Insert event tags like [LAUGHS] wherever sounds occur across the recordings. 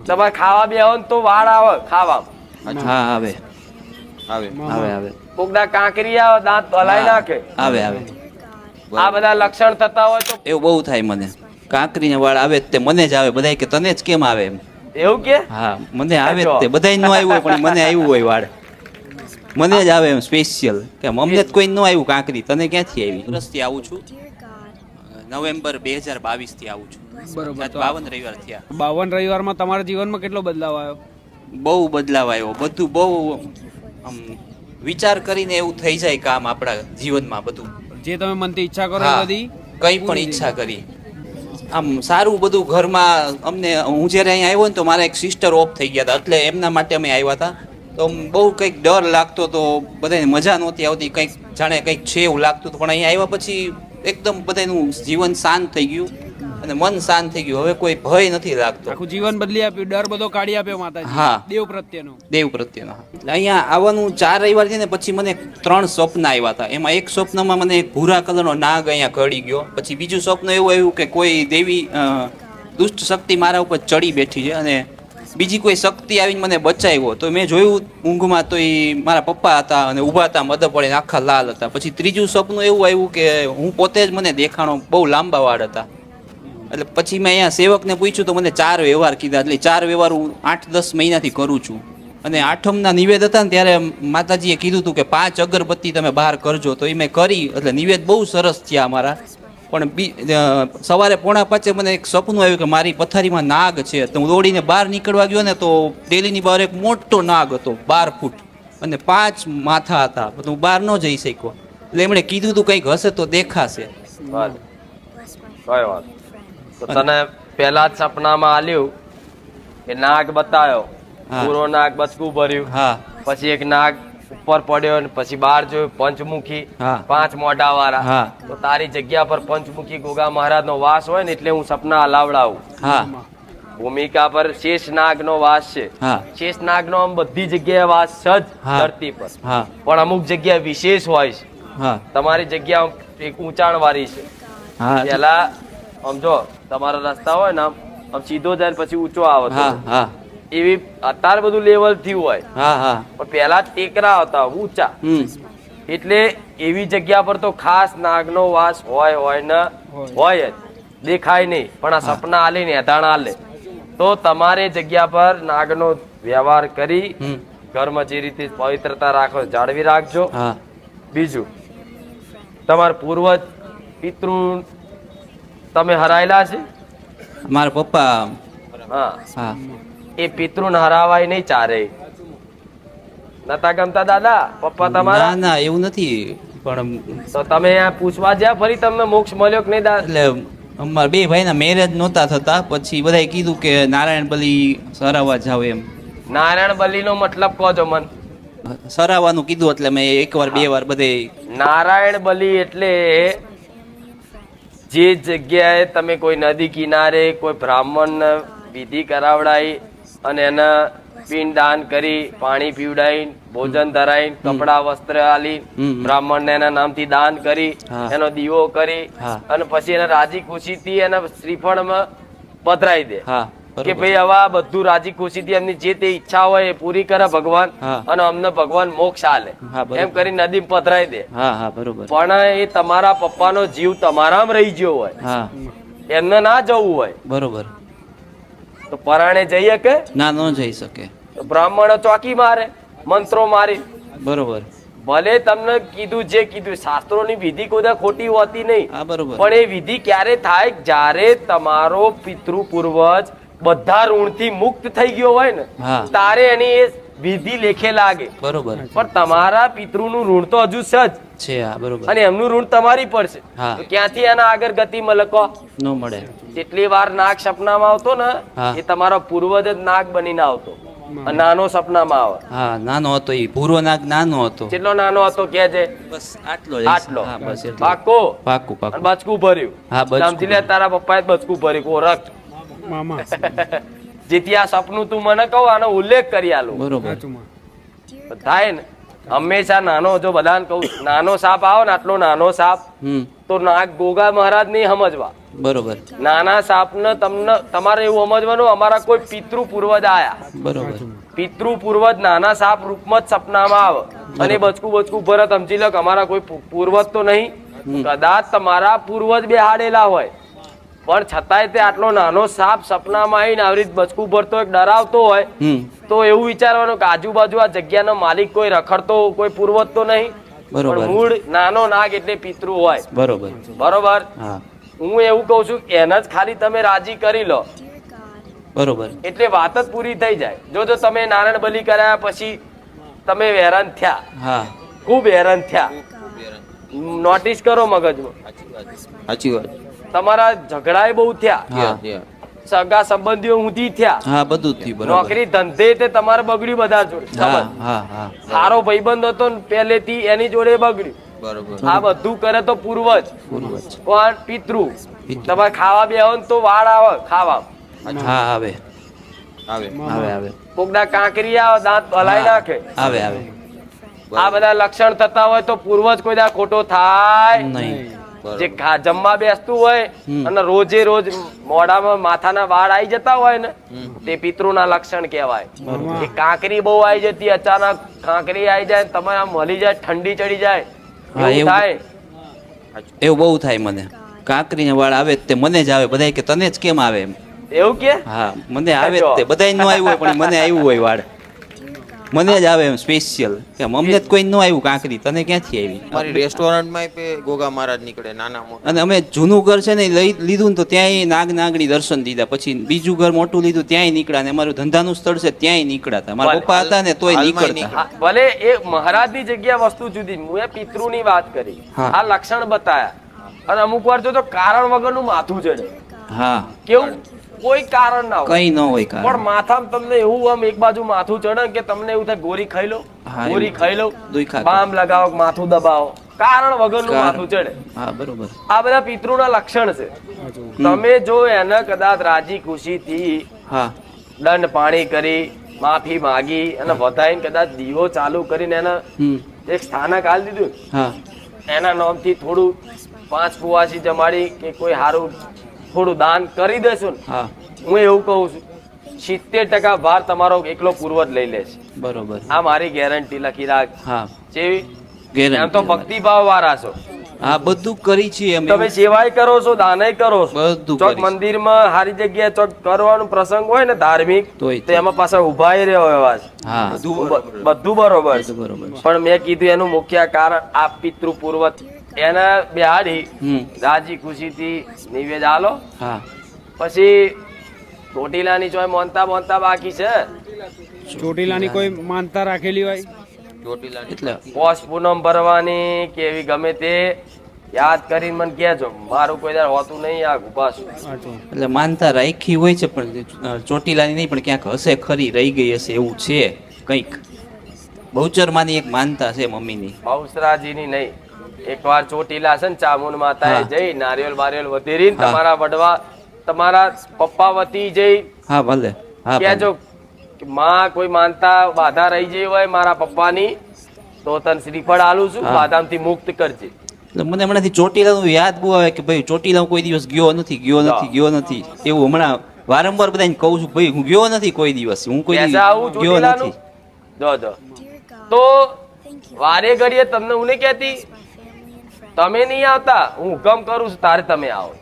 તમારે ખાવા બે આવો તો વાળ આવે ખાવા હા આવે. આવે. આવે આવે. કોકના કાંકરી આવે દાંત હલાઈ નાખે. આવે આવે. આ બધા લક્ષણ થતા હોય તો એવું બહુ થાય મને. કાંકરી વાળ આવે જ તે મને જ આવે. બધા કે તને જ કેમ આવે એમ? એવું કે? હા મને આવે તે. બધા નો આવ્યું હોય પણ મને આવ્યું હોય વાળ. મને જ આવે એમ સ્પેશિયલ કે અમને જ કોઈ ન આવ્યું કાંકરી. તને ક્યાંથી આવી? રસ્તે આવું છું. નવેમ્બર બે હજાર બાવીસથી આવું છું. બરોબર તો બાવન રવિવાર થયા. બાવન રવિવારમાં તમારા જીવનમાં કેટલો બદલાવ આવ્યો? બહુ બદલાવ આવ્યો. બધું બહુ આમ વિચાર કરીને એવું થઈ જાય કામ આપણા જીવનમાં બધું. જે તમે મનથી ઈચ્છા કરો બધી કંઈ પણ ઈચ્છા કરી. આમ સારું બધું ઘરમાં અમને હું જ્યારે અહીંયા આવ્યો ને તો મારા એક સિસ્ટર ઓફ થઈ ગયા હતા. એટલે એમના માટે અમે આવ્યા હતા. તો આમ બહુ કંઈક ડર લાગતો તો બધાને મજા નહોતી આવતી. કંઈક જાણે કંઈક છે એવું લાગતું હતું પણ અહીંયા આવ્યા પછી એકદમ બધાનું જીવન શાંત થઈ ગયું અને મન શાંત થઈ ગયું. હવે કોઈ ભય નથી લાગતો. આખું જીવન બદલી આપ્યું. ડર બધો કાઢી આપ્યો માતાજી. હા. દેવ પ્રત્યેનો. દેવ પ્રત્યેનો એટલે અહીંયા આવવાનું ચાર રવિવાર છે ને પછી મને ત્રણ સ્વપ્ન આવ્યા હતા. એમાં એક સ્વપ્નમાં મને ભૂરા કલરનો નાગ અહીંયા ઘડી ગયો. પછી બીજું સ્વપ્ન એવું આવ્યું કે કોઈ દેવી દુષ્ટ શક્તિ મારા ઉપર ચડી બેઠી છે અને બીજી કોઈ શક્તિ આવીને મને બચાવ્યો, તો મેં જોયું ઊંઘમાં તો એ મારા પપ્પા હતા અને ઊભા હતા મદદ પડે આખા લાલ હતા. પછી ત્રીજું સપનું એવું આવ્યું કે હું પોતે જ મને દેખાણો બહુ લાંબા વાળ હતા. એટલે પછી મેં અહીંયા સેવકને પૂછ્યું, તો મને ચાર વ્યવહાર કીધા. એટલે ચાર વ્યવહાર હું આઠ દસ મહિનાથી કરું છું. અને આઠમના નિવેદ હતા ને ત્યારે માતાજીએ કીધું હતું કે પાંચ અગરબત્તી તમે બહાર કરજો. તો એ મેં કરી, એટલે નિવેદ બહુ સરસ થયા અમારા. પણ બી સવારે પોણા પાંચે મને એક સપનું આવ્યું કે મારી પથારીમાં નાગ છે. તો હું દોડીને બહાર નીકળવા ગયો ને તો ડેલીની બહાર એક મોટો નાગ હતો બાર ફૂટ. અને પાંચ માથા હતા. તો હું બહાર ન જઈ શક્યો. એટલે એમણે કીધું હતું કંઈક હશે તો દેખાશે. તો તને પહેલા જ સપનામાં આલ્યું કે નાગ બતાવ્યો પૂરો નાગ બચકું ભર્યું. હા. પછી એક નાગ ઉપર પડ્યો ને પછી બહાર જોયું પંચમુખી પાંચ મોઢા વાળા તો તારી જગ્યા પર પંચમુખી ગોગા મહારાજ નો વાસ હોય ને એટલે હું સપના હલાવડાવું હા. ભૂમિકા પર શેષનાગ નો વાસ છે. શેષનાગ નો આમ બધી જગ્યાએ વાસ છે જ ધરતી પર. પણ અમુક જગ્યા વિશેષ હોય છે. તમારી જગ્યા એક ઊંચાણ વાળી છે પેલા આમ જો તમારા રસ્તા હોય ને આમ સીધો જાય ને પછી ઊંચો આવે એવી અત્યારે બધું લેવલ થયું હોય. હા હા. પણ પેલા ટેકરા હતા ઊંચા. એટલે એવી જગ્યા પર તો ખાસ નાગનો વાસ હોય હોય ને હોય. જ. દેખાય નહીં પણ આ સપના આલે ને એધાણ આલે તો તમારે જગ્યા પર નાગનો વ્યવહાર કરી ઘરમાં જે રીતે પવિત્રતા રાખો જાળવી રાખજો. બીજું તમારા પૂર્વજ પિતૃ તમે હરાયેલા છે? મારા પપ્પા. હા. હા. એ પિતૃને હરાવાય નહીં ચારે. નતા ગમતા દાદા? પપ્પા તમારા? ના એવું નથી. પણ તો તમે આ પૂછવા જ્યાં ફરી તમને મોક્ષ મળ્યો કે નહીં એટલે અમારા બે ભાઈના મેરેજ નહોતા થતા. પછી બધાએ કીધું કે નારાયણ બલી સરાવવા જાવ એમ. નારાયણ બલીનો મતલબ કહો છો મન. સરાવવાનું કીધું એટલે મેં એકવાર બે વાર બધે નારાયણ બલી એટલે જે જગ્યાએ તમે કોઈ નદી કિનારે કોઈ બ્રાહ્મણ વિધિ કરાવડાઈ અને એના પિંડ દાન કરી પાણી પીવડાવી ભોજન ધરાવી કપડા વસ્ત્ર આલી બ્રાહ્મણ ને એના નામથી દાન કરી એનો દીવો કરી અને પછી એને રાજી ખુશીથી એના શ્રીફળમાં પધરાવી દે. કે ભાઈ હવે આ બધું રાજી ખુશી થી એમની જે તે ઈચ્છા હોય એ પૂરી કરે ભગવાન અને અમને ભગવાન મોક્ષ આલે. એમ કરી નદી પધરાઈ દે. પણ એ તમારા પપ્પાનો જીવ તમારામાં રહી ગયો હોય. એમને ના જવું હોય. બરોબર. તો પરાણે જઈએ કે? ના ન જઈ શકે. બ્રાહ્મણો ચોકી મારે મંત્રો મારી. બરોબર. ભલે તમને કીધું જે કીધું શાસ્ત્રોની વિધિ કોઈ ખોટી હોતી નહીં. પણ એ વિધિ ક્યારે થાય? જ્યારે તમારો પિતૃ પૂર્વજ બધા ઋણથી મુક્ત થઈ ગયો હોય ને. તારે એની એ વિધિ લેખે લાગે. બરોબર. પણ તમારા પિતૃનું ઋણ તો હજુ છે જ છે હા બરોબર. અને એમનું ઋણ તમારી પર છે. ક્યાંથી એના આગળ ગતિ મલકો? ન મળે. જેટલી વાર નાગ સપનામાં આવતો ને એ તમારો પૂર્વજ જ નાગ બનીને આવતો. નાનો સપનામાં આવે. હા નાનો હતો એ. પૂર્વ નાગ નાનો હતો. જેટલો નાનો હતો કે છે બસ આટલો આટલો. બસ પાકો પાકું પાકું બચકું ભર્યું. હા, સમજી લે તારા પપ્પાએ બચકું ભર્યું. કોરક મામા. [LAUGHS] જેથી આ સપનું તું મને કહું આનો ઉલ્લેખ કરી આલો. બરોબર. થાય ને. હંમેશા નાનો જો બધાને કહું નાનો સાપ આવે ને આટલો નાનો સાપ તો નાગ ગોગા મહારાજની સમજવા. બરોબર. નાના સાપને તમને તમારે એવું સમજવાનું અમારા કોઈ પિતૃ પૂર્વજ આયા. બરોબર. પિતૃ પૂર્વજ નાના સાપ રૂપમાં જ સપનામાં આવે. અને બચકું બચકું ભરત સમજી લો અમારા કોઈ પૂર્વજ તો નહીં. કદાચ તમારા પૂર્વજ બેહાડેલા હોય. પણ છતાંય તે આટલો નાનો સાપ સપનામાં આવીને આવી રીતે બચકું ભરતો એક ડરાવતો હોય તો એવું વિચારવાનું કે આજુબાજુ આ જગ્યાનો માલિક કોઈ રખડતો કોઈ પૂર્વજ તો નહીં. બરોબર. મૂળ નાનો નાગ એટલે પિતૃ હોય. બરોબર. બરોબર? હું. એવું કહું છું એને જ ખાલી તમે રાજી કરી લો. બરોબર. એટલે વાત જ પૂરી થઈ જાય. જો જો તમે નારાયણ બલી કર્યા પછી તમે હેરાન થયા. હા. ખૂબ હેરાન થયા. નોટિસ કરો મગજમાં. સાચી વાત. તમારા ઝઘડાએ બહુ થયા. સગા સંબંધીઓ ઊંધી થયા. હા બધું થયું બરોબર. નોકરી ધંધે તે તમારે બગડ્યું બધા જોડે. હા સારો ભાઈબંધ હતો ને પહેલેથી એની જોડે બગડ્યું. બરોબર. આ બધું કરે તો પૂર્વજ. પૂર્વજ. કોણ પિતૃ. તમારે ખાવા બેહો ને તો વાળ આવે ખાવા હા આવે. આવે. આવે આવે. કોકના કાંકરી આવે દાંત હલાઈ નાખે. આવે આવે. આ બધા લક્ષણ થતા હોય તો પૂર્વજ કોઈ દા ખોટો થાય નહીં. જે જમવા બેસતું હોય અને રોજે રોજ મોઢામાં માથાના વાળ આવી જતા હોય ને તે પિતૃના લક્ષણ કહેવાય. એ કાંકરી બહુ આવી જતી અચાનક કાંકરી આવી જાય તમે આમ મળી જાય ઠંડી ચડી જાય એવું. થાય. એવું બહુ થાય મને. કાંકરીને વાળ આવે તે મને જ આવે બધાય કે તને જ કેમ આવે એમ? એવું કે? હા મને આવે તે બધાય ન આવ્યું હોય પણ મને આવ્યું હોય વાળ. મને જ આવે એમ સ્પેશિયલ કે અમને જ કોઈ ન આવ્યું કાંકરી તને ક્યાંથી આવી? મારી રેસ્ટોરન્ટમાં પે ગોગા મહારાજ નીકળે નાના મોટા. અને અમે જૂનું ઘર છે ને લઈ લીધું ને તો ત્યાંય નાગ નાગણી દર્શન દીધા. પછી બીજું ઘર મોટું લીધું ત્યાંય નીકળ્યા ને અમારું ધંધાનું સ્થળ છે ત્યાંય નીકળ્યા હતા. મારા પપ્પા હતા ને તોય નીકળતા. ભલે એ મહારાજની જગ્યા વસ્તુ જુદી. હું એ પિતૃની વાત કરી. હા. આ લક્ષણ બતાયા. અને અમુક વાર જો તો કારણ વગરનું માથું જડે. હા. કેવું? કોઈ કારણ ના હોય. કઈ ન હોય પણ માથામાં તમને એવું આમ એક બાજુ માથું ચડે કે તમને એવું થાય ગોરી ખાઈ લો ગોરી ખાઈ લો બામ લગાવો માથું દબાવો. કારણ વગરનું. માથું ચડે. હા બરોબર. આ બધા પિતૃના લક્ષણ છે. તમે જો એને કદાચ રાજી ખુશીથી હા. દંડ પાણી કરી માફી માગી અને વધાઈને કદાચ દીવો ચાલુ કરીને એને એક સ્થાનક આલી દીધું. એના નામથી થોડું પાંચ કુવાસી જમાડી કે કોઈ સારું થોડું દાન કરી દેશું ને હું. એવું કહું છું સિત્તેર ટકા ભાર તમારો એકલો પૂર્વજ લઈ લેશે બરોબર. આ મારી ગેરંટી લખી રાખ. હા. જેવી એમ તો ભક્તિભાવ વાળા છો. હા બધું કરી છે એમ તમે સેવાય કરો છો દાનય કરો છો. બધું ચોક. મંદિરમાં સારી જગ્યાએ ચોક કરવાનું પ્રસંગ હોય ને ધાર્મિક તો એમાં પાછા ઊભા રહ્યો એવા છે. બધું બરોબર. છે. બરોબર પણ મેં કીધું એનું મુખ્ય કારણ આ પિતૃ પૂર્વજ એને બેહાડી હમ. રાજી ખુશીથી નિવેદ આલો. હા. પછી ચોટીલાની ચોય મોનતા મોનતા બાકી છે. ચોટીલાની કોઈ માનતા રાખેલી હોય? ચોટીલાની. એટલે. પોષ પૂનમ ભરવાની કે એવી ગમે તે યાદ કરીને મને કહેજો. મારું કોઈ દર હોતું નહીં આ ઉપાસ એટલે માનતા રાખી હોય છે પણ ચોટીલાની નહીં પણ ક્યાંક હશે ખરી રહી ગઈ હશે એવું છે કંઈક. બહુચરમાંની એક માનતા છે મમ્મીની. બહુસરાજીની નહીં. એકવાર ચોટીલા છે ને ચામુંડ માતાએ જઈ નારિયેલ બારિયેલ વધેરી તમારા વડવા તમારા પપ્પા વતી જઈ. હા ભલે. હા ભલે. માં કોઈ માનતા બાધા રહી જઈ હોય મારા પપ્પાની તો તને શ્રીફળ આલું છું. બાદામથી મુક્ત કરજે. એટલે મને હમણાંથી ચોટીલાનું યાદ બહુ આવે કે ભાઈ ચોટીલા કોઈ દિવસ ગયો નથી ગયો નથી ગયો નથી. એવું હમણાં વારંવાર બધાને કહું છું ભાઈ હું ગયો નથી કોઈ દિવસ હું કોઈ આવું ગયો નથી. જો જો. તો વારે ઘડીએ તમને હું નહીં કહેતી? તમે નહીં આવતા હું હુકમ કરું છું તારે તમે આવો.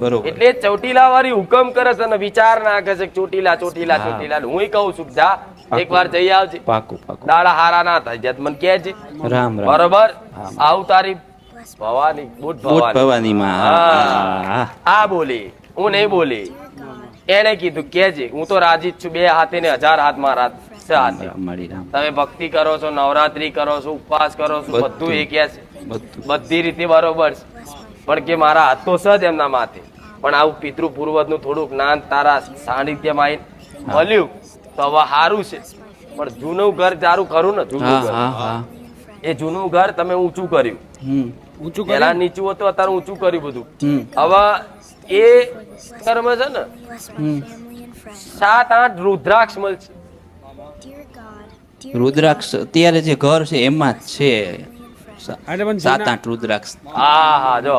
બરોબર. એટલે ચોટીલા વાળી હુકમ કરે છે અને વિચાર નાખે છે ચોટીલા ચોટીલા ચોટીલા. હું કહું છું જા એકવાર જઈ આવજે. પાકું પાકું. દાડા હારા ના થાય જત મન કે કહેજે. રામ રામ. બરોબર. આવું તારી ભવાની બુટ બુટ ભવાની. માં આ બોલી હું નહીં બોલી. એને કીધું કેજે હું તો રાજી જ છું બે હાથે ને હજાર હાથ મારા રામ. તમે ભક્તિ કરો છો નવરાત્રી કરો છો ઉપવાસ કરો છો બધું. એ કે છે. બધી. રીતે બરોબર છે. પણ કે મારા હાથ તો છે જ એમના માથે. પણ આવું પિતૃ પૂર્વજનું થોડું જ્ઞાન તારા સાનિધ્યમાં મળ્યું તો હવે સારું છે. પણ જૂનું ઘર તારું ખરું ને? જૂનું હા ઘર. એ જૂનું ઘર તમે ઊંચું કર્યું. ઊંચું પેલા નીચું હતું અત્યારે ઊંચું કર્યું બધું. હવે એ કર્મ છે ને? સાત આઠ રુદ્રાક્ષ મળશે. રુદ્રાક્ષ અત્યારે જે ઘર છે એમાં જ છે. સાત આઠ રુદ્રાક્ષ. હા હા જો.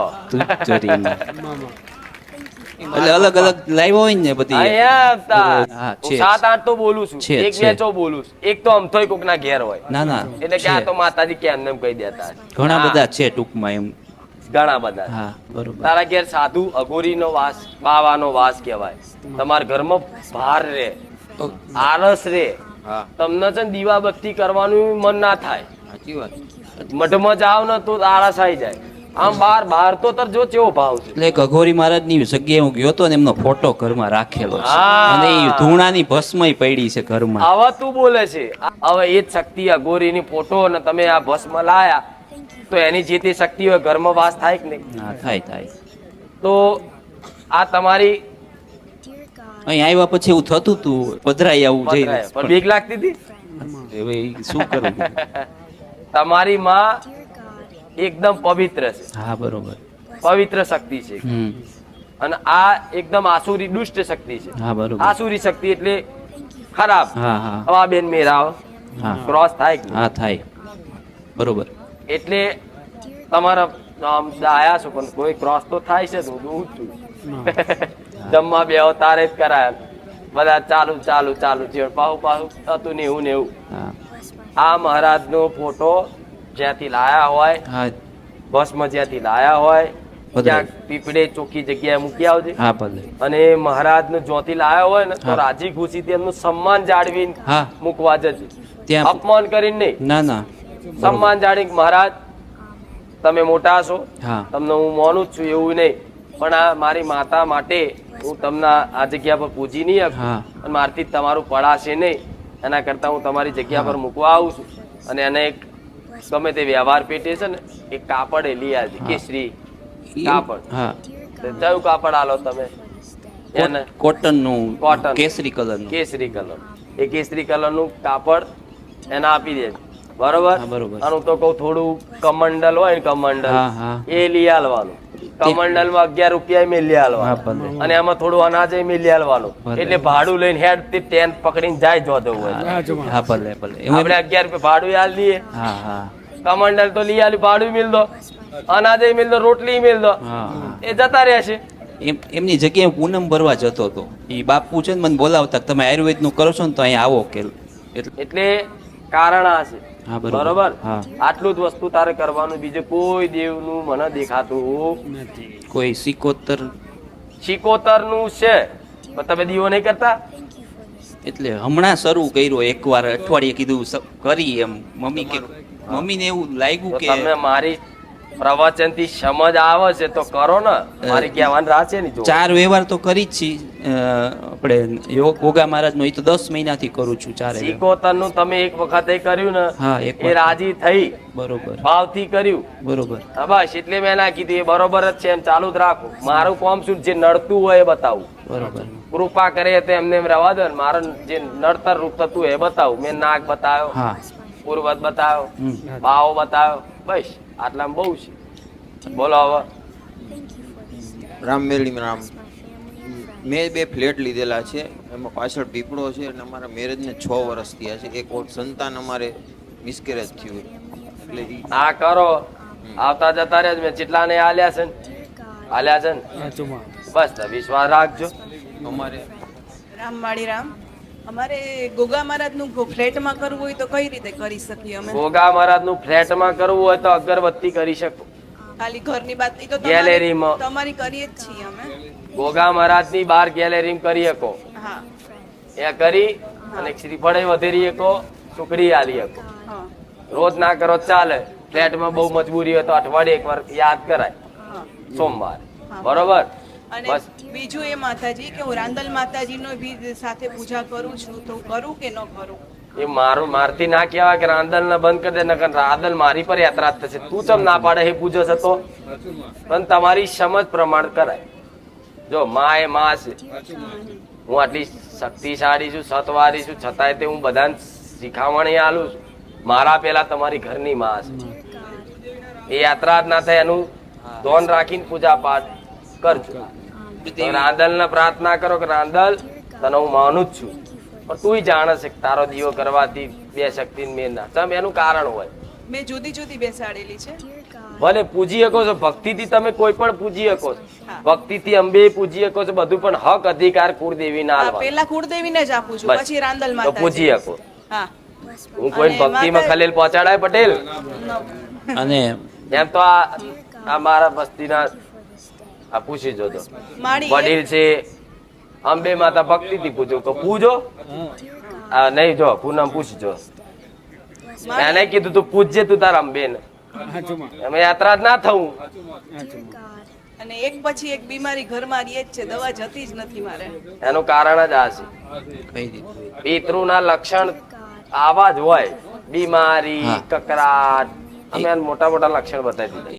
એટલે અલગ અલગ લાઈવ હોય ને બધી. અહીંયા આવતા. હા, હું છે. સાત આઠ તો બોલું છું. એક બે ચો બોલું છું. એક તો અમથોય કોકના ઘેર હોય. ના ના એટલે ક્યાં તો માતાજી કેમ એમ કહી દેતા. ઘણા બધા છે ટૂંકમાં એમ. ઘણા બધા. હા બરોબર. તારા ઘેર સાધુ અઘોરીનો વાસ બાવાનો વાસ કહેવાય. તમારા ઘરમાં ભાર રે આળસ રે. તમને છે ને દીવા બત્તી કરવાનું મન ના થાય. સાચી વાત. મઠમાં જાવ ને તો આળસ આવી જાય. આમ બાર બાર તો તર જો કેવો ભાવ છે. એટલે અઘોરી મહારાજની જગ્યાએ હું ગયો તો ને એમનો ફોટો ઘરમાં રાખેલો છે. હા. અને એ ધૂણાની ભસ્મય પડી છે ઘરમાં. આવા તું બોલે છે. હવે એ જ શક્તિ અઘોરીની ફોટો અને તમે આ ભસ્મ લાયા તો એની જે તે શક્તિ હોય ઘરમાં વાસ થાય કે નહીં? થાય થાય. તો આ તમારી અહીં આવ્યા પછી એવું થતું હતું પધરાઈ આવું જઈ પણ બીક લાગતી હતી? હવે શું કરું? [LAUGHS] તમારી માં એકદમ પવિત્ર છે. હા બરોબર. પવિત્ર શક્તિ છે. અને આ એકદમ આસુરી દુષ્ટ શક્તિ છે. હા બરોબર. આસુરી શક્તિ એટલે ખરાબ. હા હા. હવા બેન મેરાવ ક્રોસ થાય હા થાય. બરોબર. એટલે તમારા આયા છો પણ કોઈ ક્રોસ તો થાય છે તો હું છું. [LAUGHS] જમવા બે તારે જ કરાય. બધા ચાલુ ચાલુ ચાલુ. છે પાહુ પાહુ હતું ને એવું ને એવું. આ આ મહારાજનો ફોટો જ્યાંથી લાયા હોય ભસ્મ જ્યાંથી લાયા હોય ક્યાંક પીપળે ચોખ્ખી જગ્યાએ મૂકી આવજે. અને મહારાજ મહારાજનું જ્યોતિ લાયા હોય ને તો રાજી ખુશી એમનું સન્માન જાળવીને મૂકવા જજે. અપમાન કરીને નહીં. ના ના. સન્માન જાળવી મહારાજ તમે મોટા છો. તમને હું માનું જ છું એવું નહીં. પણ આ મારી માતા માટે હું તમને આ જગ્યા પર પૂજી નહીં અને મારથી તમારું પડાશે નહીં. એના કરતા હું તમારી જગ્યા પર મૂકવા આવું છું. અને એને એક ગમે તે વ્યવહાર પેટે છે ને એક કાપડ એ લઈ આવજે કેસરી કાપડ. કયું કાપડ આલો તમે? એને કોટનનું કોટન. કેસરી કલર કેસરી કલર. એ કેસરી કલરનું કાપડ એને આપી દે બરોબર? બરોબર. અને હું તો કહું થોડું કમંડલ હોય ને કમંડલ. એ લઈ આલવાનું. કમંડલમાં અગિયાર રૂપિયા મેં લઈ આલવાનું. અને આમાં થોડું અનાજ મેં લઈ આલવાનું. એટલે ભાડું લઈને હેડથી ટેન પકડીને જાય જોતો હોય. હા જમા હા ભલે ભલે. એમાં આપણે અગિયાર રૂપિયા ભાડું આલ દઈએ. હા હા. કમંડલ તો લઈ આલી ભાડું મિલ દો. અનાજ મિલ દો રોટલી મિલ દો. એ જતા રહેશે એમ એમની જગ્યાએ પૂનમ ભરવા જતો હતો. એ બાપુ છે ને મને બોલાવતા કે તમે આયુર્વેદનું કરો છો ને તો અહીંયા આવો કે એટલે એટલે કારણ આ છે. બરોબર. આટલું જ વસ્તુ તારે કરવાનું બીજું કોઈ દેવનું મને દેખાતું નથી. કોઈ સિકોતર સિકોતરનું છે. પણ તમે દીવો નહીં કરતા? એટલે હમણાં શરૂ કર્યો એકવાર અઠવાડિયે કીધું કરી એમ. મમ્મી કે મમ્મીને એવું લાગ્યું કે તમે મારી પ્રવચનથી સમજ આવે છે તો કરો ને. મારી કહેવાની રાહ છે ને ચાર વ્યવહાર તો કરી જ છીએ આપણે યોગ મહારાજ નો એ તો દસ મહિનાથી કરું છું ચારે વ્યવહાર. નું તમે એક વખત કર્યું ને એ રાજી થઈ. બરોબર. ભાવથી કર્યું. બરોબર. બસ એટલે મેં ના કીધું એ બરોબર જ છે એમ ચાલુ જ રાખો. મારું કોમ શું જે નડતું હોય એ બતાવું. બરોબર. કૃપા કરે તો એમને એમ રહેવા દો મારો જે નડતર રૂપ થતું એ બતાવું. મેં નાક બતાવ્યો પૂર્વત બતાવ્યો. ભાવ બતાવ્યો બસ. આટલામાં બહુ છે. બોલો હવે. રામમેલી રામ. મેં બે ફ્લેટ લીધેલા છે એમાં પાછળ પીપળો છે અને અમારા મેરેજને છ વર્ષ થયા છે. એક સંતાન અમારે મિસકેરેજ થયું એટલે આ કરો. આવતા જતા રહ્યા મેં જેટલા ને આલ્યા છે આલ્યા છે ને? બસ વિશ્વાસ રાખજો. અમારે રામવાડી રામ. અમારે ગોગા મહારાજનું ફ્લેટમાં કરવું હોય તો કઈ રીતે કરી શકીએ અમે? ગોગા મહારાજનું ફ્લેટમાં કરવું હોય તો અગરબત્તી કરી શકો. ખાલી ઘરની વાત તો ગેલેરીમાં. તમારી કરીએ જ છીએ અમે. ગોગા મહારાજની બાર ગેલેરી કરી શકો. હા. એ કરી અને શ્રીફળે વધેરી શકો સુખડી આલી શકો. રોજ ના કરો ચાલે. ચાલે ફ્લેટમાં બહુ મજબૂરી હોય તો અઠવાડિયે એકવાર યાદ કરાય. સોમવાર. બરોબર? અને બીજું એ માતાજી કે હું રાંદલ માતાજીનો બી સાથે પૂજા કરું છું તો કરું કે ન કરું? એ મારું મારથી ના કહેવાય કે રાંદલ ને બંધ કરી દે નકર રાંદલ મારી પર યાત્રા થશે. તું ચમ ના પાડે એ પૂજો થતો પણ તમારી સમજ પ્રમાણ કરાય. જો માં એ માં છે. હું આટલી શક્તિશાળી છું સતવારી છું છતાંય તે હું બધાને શીખામણી આલું છું. મારા પેલા તમારી ઘરની માં છે. એ યાત્રા ના થાય એનું ધોન રાખીને પૂજા પાઠ કરજો. રાંદલ ને પ્રાર્થના કરો કે રાંદલ તને હું માનું જ છું. પણ તું જાણે છે કે તારો દીવો કરવાથી બે શક્તિ મેં ના. તમે એનું કારણ હોય. મેં જુદી જુદી બેસાડેલી છે. ભલે પૂજી શકો છો ભક્તિથી તમે કોઈ પણ પૂજી શકો છો. ભક્તિથી અંબે પૂજી શકો છો બધું પણ હક અધિકાર કુળદેવી ના હા, આલવાનો. પેલા કુળદેવીને જ આપું છું પછી રાંદલ માતા પૂજી શકો. હા. હું કોઈ ભક્તિમાં ખલેલ પહોંચાડાય પટેલ? અને એમ તો આ આ મારા બસ્તીના આ પૂછી માળી વડીલ છે અંબે માતા ભક્તિ થી પૂછો તો પૂજો આ નહીં જો પૂનમ પૂછજો એને કીધું તું પૂજજે તું તારા અંબે ને અમે યાત્રા જ ના થવું. અને એક પછી એક બીમારી ઘરમાં રહે જ છે દવા જતી જ નથી મારે. એનું કારણ જ આ છે. પિતૃના લક્ષણ આવા જ હોય. બીમારી કકરાટ. અમે મોટા મોટા લક્ષણ બતાવી દીધા.